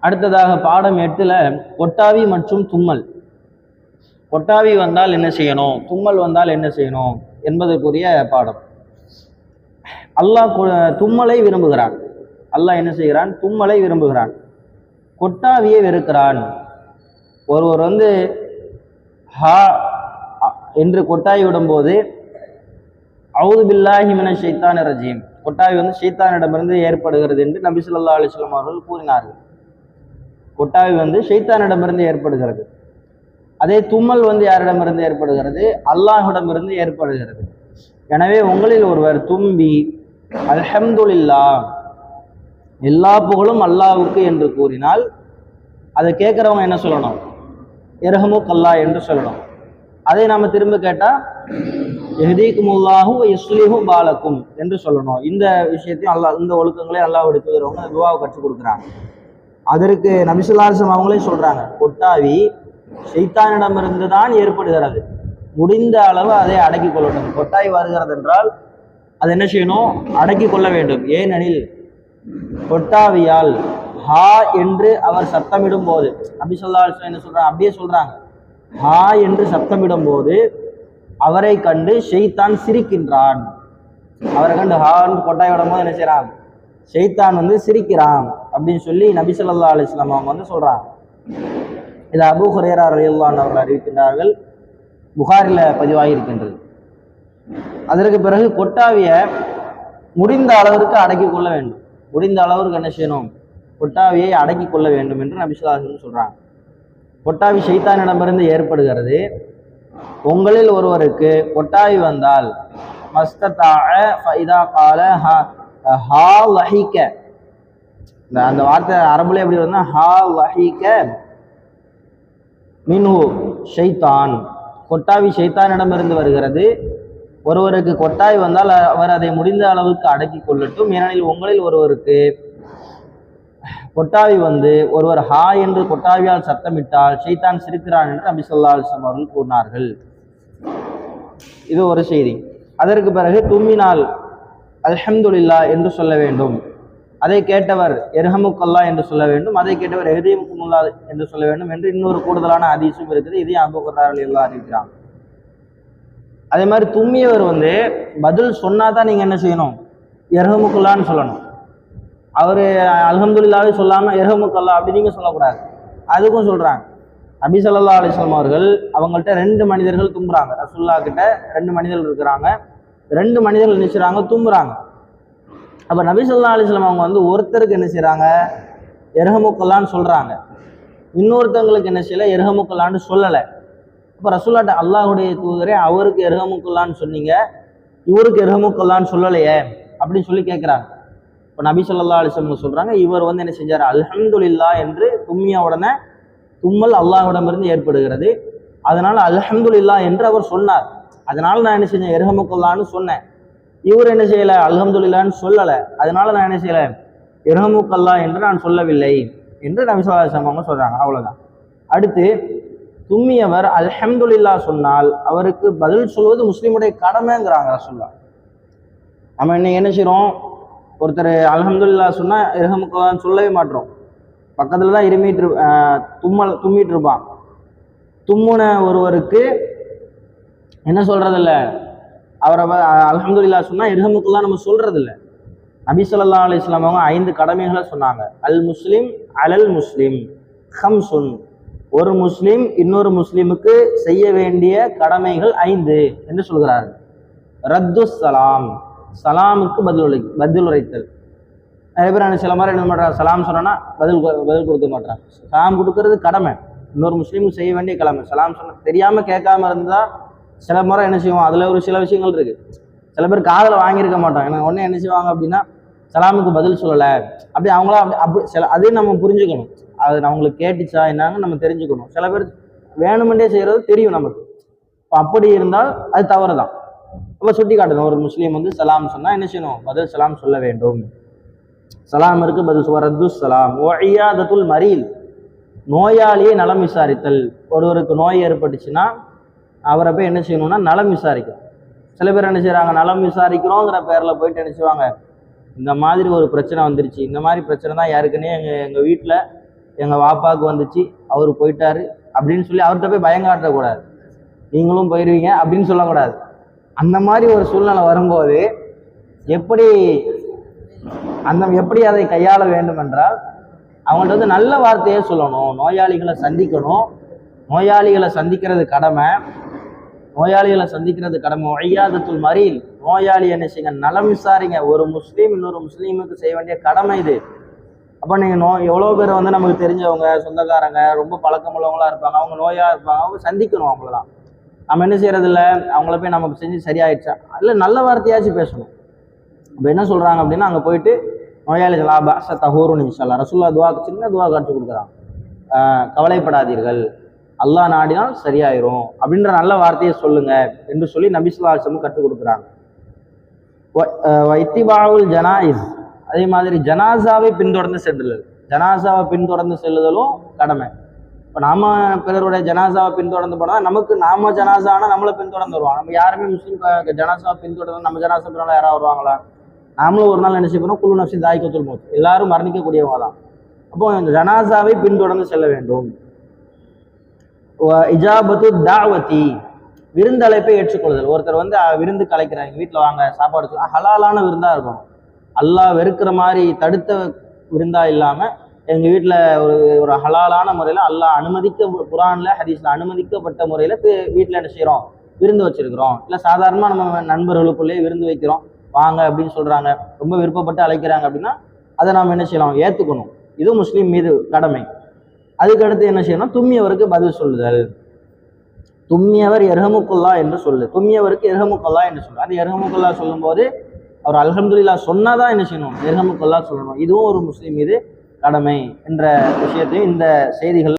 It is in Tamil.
அடுத்ததாக பாடம் எட்டுல கொட்டாவி மற்றும் தும்மல். கொட்டாவி வந்தால் என்ன செய்யணும்? தும்மல் வந்தால் என்ன செய்யணும்? என்பதற்குரிய பாடம். அல்லாஹ் தும்மலை விரும்புகிறான். அல்லாஹ் என்ன செய்கிறான்? தும்மலை விரும்புகிறான். கொட்டாவியை வெறுக்கிறான். ஒருவர் வந்து ஹா அ- என்று கொட்டாய் விடும்போது அவுது பில்லாஹி மின ஷைத்தான் ரஜீம். கொட்டாவி வந்து ஷைத்தானிடமிருந்து ஏற்படுகிறது என்று நபி சொல்லா அலைஹி அவர்கள் கூறினார்கள். கொட்டாவி வந்து ஷைத்தானிடமிருந்து ஏற்படுகிறது. அதே தும்மல் வந்து யாரிடமிருந்து ஏற்படுகிறது? அல்லாஹிடமிருந்து ஏற்படுகிறது. எனவே உங்களில் ஒருவர் தும்பி அல்ஹம்துல்லா எல்லா புகழும் அல்லாவுக்கு என்று கூறினால் அதை கேட்குறவங்க என்ன சொல்லணும்? இரஹமு கல்லா என்று சொல்லணும். அதை நாம் திரும்ப கேட்டால் எஹதீக்குமுல்லாஹு இஸ்லிஹு பாலக்கும் என்று சொல்லணும். இந்த விஷயத்தையும் அல்லாஹ் இந்த ஒழுக்கங்களே அல்லாஹ் எடுத்துக்கிறவங்க துவாவை கற்றுக் கொடுக்குறாங்க. அதற்கு நபிசுல்லாசம் அவங்களே சொல்றாங்க கொட்டாவி சைத்தானிடமிருந்து தான் ஏற்படுகிறது. முடிந்த அளவு அதை அடக்கிக் கொள்ளணும் கொட்டாய் வருகிறது என்றால் அது என்ன செய்யணும்? அடக்கிக் கொள்ள வேண்டும். ஏனெனில் கொட்டாவியால் ஹா என்று அவர் சத்தமிடும் போது நபி சொல்லா என்ன சொல்றாங்க அப்படியே சொல்றாங்க. ஹா என்று சத்தமிடும் போது அவரை கண்டு ஷெய்தான் சிரிக்கின்றான். அவரை கண்டு ஹான்னு கொட்டாய் விடும் போது என்ன செய்யறான் ஷெய்தான் வந்து சிரிக்கிறான். அப்படின்னு சொல்லி நபிசல்லா அலிஸ்லாம் அவங்க வந்து சொல்றாங்க. இது அபூ ஹுரேரா ரயில்லான் அவர்கள் அறிவிக்கின்றார்கள். புகாரில் பதிவாகி இருக்கின்றது அதற்கு பிறகு கொட்டாவிய முடிந்த அளவிற்கு அடக்கி கொள்ள வேண்டும். முடிந்த அளவிற்கு என்ன செய்யணும்? கொட்டாவியை அடக்கி கொள்ள வேண்டும் என்று நபிசுல்லாசன் சொல்றாங்க. கொட்டாவி சைத்தானிடமிருந்து ஏற்படுகிறது. உங்களில் ஒருவருக்கு கொட்டாவி வந்தால் மஸ்தத்தாக ஃபைதா கால ஹா லஹிக்க இந்த அந்த வார்த்தை அரபுல எப்படி வருதுன்னா ஹா வஹிக மின்ஹு ஷைத்தான். கொட்டாவி ஷைத்தானிடமிருந்து வருகிறது. ஒருவருக்கு கொட்டாய் வந்தால் அவர் அதை முடிந்த அளவுக்கு அடக்கி கொள்ளட்டும். ஏனெனில் உங்களில் ஒருவருக்கு கொட்டாவி வந்து ஒருவர் ஹா என்று கொட்டாவியால் சத்தமிட்டால் ஷைத்தான் சிரிக்கிறான் என்று நபி ஸல்லல்லாஹு அவர்கள் கூறினார்கள். இது ஒரு செய்தி. அதற்கு பிறகு தும்மினால் அல்ஹம்துல்லா என்று சொல்ல வேண்டும். அதை கேட்டவர் எர்ஹமுக்கல்லா என்று சொல்ல வேண்டும். அதை கேட்டவர் எஹதீமுக்குமுல்லா என்று சொல்ல வேண்டும் என்று இன்னொரு கூடுதலான அதிசயம் இருக்குது. இதையும் அபுகரார்கள் எல்லாம் அறிவிக்கிறாங்க அதே மாதிரி தும்மியவர் வந்து பதில் சொன்னா தான் நீங்க என்ன செய்யணும்? எர்ஹமுக்குல்லான்னு சொல்லணும். அவர் அலகம்துல்லாவே சொல்லாம எர்ஹமுக்கல்லா அப்படி நீங்க சொல்லக்கூடாது. அதுக்கும் சொல்றாங்க. நபி ஸல்லல்லாஹு அவர்கள் அவங்கள்ட்ட ரெண்டு மனிதர்கள் தும்புறாங்க. ரசுல்லா கிட்ட ரெண்டு மனிதர்கள் இருக்கிறாங்க. ரெண்டு மனிதர்கள் நினைச்சுறாங்க தும்புறாங்க. அப்போ நபி ஸல்லல்லாஹு அலைஹி அவங்க வந்து ஒருத்தருக்கு என்ன செய்கிறாங்க எர்ஹமுக்கல்லான்னு சொல்கிறாங்க இன்னொருத்தவங்களுக்கு என்ன செய்யலை? எர்ஹமுக்கல்லான்னு சொல்லலை. அப்போ ரசூல்லாட்ட அல்லாஹுடைய தூதரே அவருக்கு எர்ஹமுக்கல்லான்னு சொன்னீங்க. இவருக்கு எர்ஹமுக்கல்லான்னு சொல்லலையே அப்படின்னு சொல்லி கேட்குறாங்க இப்போ நபி ஸல்லல்லாஹு அலிஸ்லம் சொல்கிறாங்க இவர் வந்து என்ன செஞ்சார்? அல்ஹம்துல்லா என்று தும்மிய உடனே தும்மல் அல்லாஹ்விடமிருந்து ஏற்படுகிறது. அதனால் அல்ஹம்துல்லா என்று அவர் சொன்னார். அதனால் நான் என்ன செஞ்சேன்? எர்ஹமுக்கல்லான்னு சொன்னேன். இவர் என்ன செய்யலை? அல்ஹம்துலில்லான்னு சொல்லலை. அதனால நான் என்ன செய்யலை? எர்ஹமுக்கல்லா என்று நான் சொல்லவில்லை என்று நபி ஸல்லல்லாஹு அலைஹி அவங்க அடுத்து தும்மியவர் அல்ஹம்துலில்லா சொன்னால் அவருக்கு பதில் சொல்வது முஸ்லீமுடைய கடமைங்கிறாங்க ரசூல்லா நம்ம இன்னைக்கு என்ன செய்கிறோம் ஒருத்தர் அல்ஹம்துலில்லா சொன்னால் இரகமுக்கல்லான்னு சொல்லவே மாட்டோம். பக்கத்தில் தான் இருமிட்டு தும்மல் தும்மிட்டு இருப்பான். தும்முன ஒருவருக்கு என்ன சொல்கிறதில்ல அவரை அலமதுல்லா சொன்னால் இருகமுக்குலாம் நம்ம சொல்கிறது இல்லை நபி சொல்லா அலி இஸ்லாம் அவங்க ஐந்து கடமைகளை சொன்னாங்க. அல் முஸ்லீம் அலல் முஸ்லிம் ஹம்சுன். ஒரு முஸ்லீம் இன்னொரு முஸ்லீமுக்கு செய்ய வேண்டிய கடமைகள் ஐந்து என்று சொல்கிறார்கள். ரத்து சலாம். சலாமுக்கு பதிலுரை பதிலுரைத்தல் நிறைய பேர் என்ன சில மாதிரி என்ன பண்ணுறாங்க சலாம் சொன்னா பதில் பதில் கொடுக்க மாட்டாங்க சலாம் கொடுக்கறது கடமை. இன்னொரு முஸ்லீமுக்கு செய்ய வேண்டிய கடமை. சலாம் சொன்ன தெரியாமல் கேட்காம இருந்தால் சில முறை என்ன செய்வோம் அதில் ஒரு சில விஷயங்கள் இருக்குது சில பேர் காதில் வாங்கியிருக்க மாட்டோம் எனக்கு உடனே என்ன செய்வாங்க அப்படின்னா சலாமுக்கு பதில் சொல்லலை. அப்படி அவங்களா அப்படி அப்படி சில அதையும் நம்ம புரிஞ்சுக்கணும். அது அவங்களுக்கு கேட்டுச்சா என்னன்னு நம்ம தெரிஞ்சுக்கணும். சில பேர் வேணுமெண்டே செய்கிறது தெரியும் நமக்கு. இப்போ அப்படி இருந்தால் அது தவறு தான் அப்ப சுட்டி காட்டணும் ஒரு முஸ்லீம் வந்து சலாம் சொன்னால் என்ன செய்யணும்? பதில் சலாம் சொல்ல வேண்டும். சலாம் இருக்கு பதில் சுவரத்து சலாம். ஒய்யாதத்துல் மரீல் நோயாளியை நலம் விசாரித்தல். ஒருவருக்கு நோய் ஏற்பட்டுச்சுன்னா அவரை போய் என்ன செய்யணும்னா நலம் விசாரிக்கணும். சில பேர் என்ன செய்கிறாங்க நலம் விசாரிக்கிறோங்கிற பேரில் போயிட்டு என்ன செய்வாங்க இந்த மாதிரி ஒரு பிரச்சனை வந்துருச்சு இந்த மாதிரி பிரச்சனை தான் யாருக்குன்னே எங்கள் எங்கள் வீட்டில் எங்கள் வாப்பாவுக்கு வந்துச்சு அவர் போயிட்டாரு அப்படின்னு சொல்லி அவர்கிட்ட போய் பயம் காட்டக்கூடாது. நீங்களும் போயிடுவீங்க அப்படின்னு சொல்லக்கூடாது. அந்த மாதிரி ஒரு சூழ்நிலை வரும்போது எப்படி அந்த எப்படி அதை கையாள வேண்டும் என்றால் அவங்கள்ட்ட வந்து நல்ல வார்த்தையே சொல்லணும் நோயாளிகளை சந்திக்கணும். நோயாளிகளை சந்திக்கிறது கடமை. நோயாளிகளை சந்திக்கிறது கடமை. ஒய்யாதத்துள் மறியல் நோயாளி என்ன செய்யுங்க? நலம் விசாரிங்க. ஒரு முஸ்லீம் இன்னொரு முஸ்லீமுக்கு செய்ய வேண்டிய கடமை இது. அப்போ நீங்கள் நோ எவ்வளோ பேர் வந்து நமக்கு தெரிஞ்சவங்க சொந்தக்காரங்க ரொம்ப பழக்கமுள்ளவங்களா இருப்பாங்க. அவங்க நோயாக இருப்பாங்க. அவங்க சந்திக்கணும் அவங்களெல்லாம் நம்ம என்ன செய்யறதில்ல? அவங்கள போய் நமக்கு செஞ்சு சரியாயிடுச்சா? இல்லை நல்ல வார்த்தையாச்சும் பேசணும். இப்போ என்ன சொல்கிறாங்க அப்படின்னா அங்கே போயிட்டு நோயாளிகள் பாஷ தஹூருன்னு சொல்லலாம் ரசுல்லா துவா சின்ன துவா காட்சி கொடுக்குறாங்க கவலைப்படாதீர்கள். அல்லாஹ் நாடினால் சரியாயிரும் அப்படின்ற நல்ல வார்த்தையை சொல்லுங்க என்று சொல்லி நபிசுல்லாசமும் கற்றுக் கொடுக்குறாங்க. வைத்திபாவுல் ஜனாயிஸ். அதே மாதிரி ஜனாசாவை பின்தொடர்ந்து செல்லுதல். ஜனாசாவை பின்தொடர்ந்து செல்லுதலும் கடமை. இப்போ நாம பிறருடைய ஜனாசாவை பின்தொடர்ந்து போனால் நமக்கு நாம ஜனாசானா நம்மளை பின்தொடர்ந்து வருவாங்க. நம்ம யாருமே முஸ்லீம் ஜனாசாவை பின்தொடர்ந்து நம்ம ஜனாசா பின்னால் யாராவது வருவாங்களா? நாமளும் ஒரு நாள் என்ன போனோம் குழு நப்சி தாய்க்கத்துல் மூத். எல்லாரும் மரணிக்கக்கூடியவங்க தான் அப்போ ஜனாசாவை பின்தொடர்ந்து செல்ல வேண்டும். இஜாபத்து தாவதி விருந்தழைப்பை ஏற்றுக்கொள்ளுதல். ஒருத்தர் வந்து விருந்து கலைக்கிறாங்க வீட்டில் வாங்க சாப்பாடு சொல்லி ஹலாலான விருந்தாக இருக்கும். அல்லாஹ் வெறுக்கிற மாதிரி தடுத்த விருந்தா இல்லாமல் எங்கள் வீட்டில் ஒரு ஒரு ஹலாலான முறையில் அல்லாஹ் அனுமதிக்க குரானில் ஹதீஸ்ல அனுமதிக்கப்பட்ட முறையில் வீட்டில் என்ன செய்கிறோம் விருந்து வச்சுருக்குறோம். இல்லை சாதாரணமாக நம்ம நண்பர்களுக்குள்ளேயே விருந்து வைக்கிறோம். வாங்க அப்படின்னு சொல்கிறாங்க ரொம்ப விருப்பப்பட்டு அழைக்கிறாங்க அப்படின்னா அதை நாம் என்ன செய்யலாம்? ஏற்றுக்கணும் இது முஸ்லீம் மீது கடமை. அதுக்கடுத்து என்ன செய்யணும்? தும்மியவருக்கு பதில் சொல்லுதல். தும்மியவர் எர்ஹமுக்குல்லா என்று சொல்லு. தும்மியவருக்கு எர்ஹமுக்குல்லா என்று சொல்லு. அந்த எர்ஹமுக்குல்லா சொல்லும்போது அவர் அல்ஹம்துலில்லாஹ் சொன்னாதான் என்ன செய்யணும்? எர்ஹமுக்குல்லா சொல்லணும். இதுவும் ஒரு முஸ்லீம் மீது கடமை என்ற விஷயத்தையும் இந்த செய்திகள்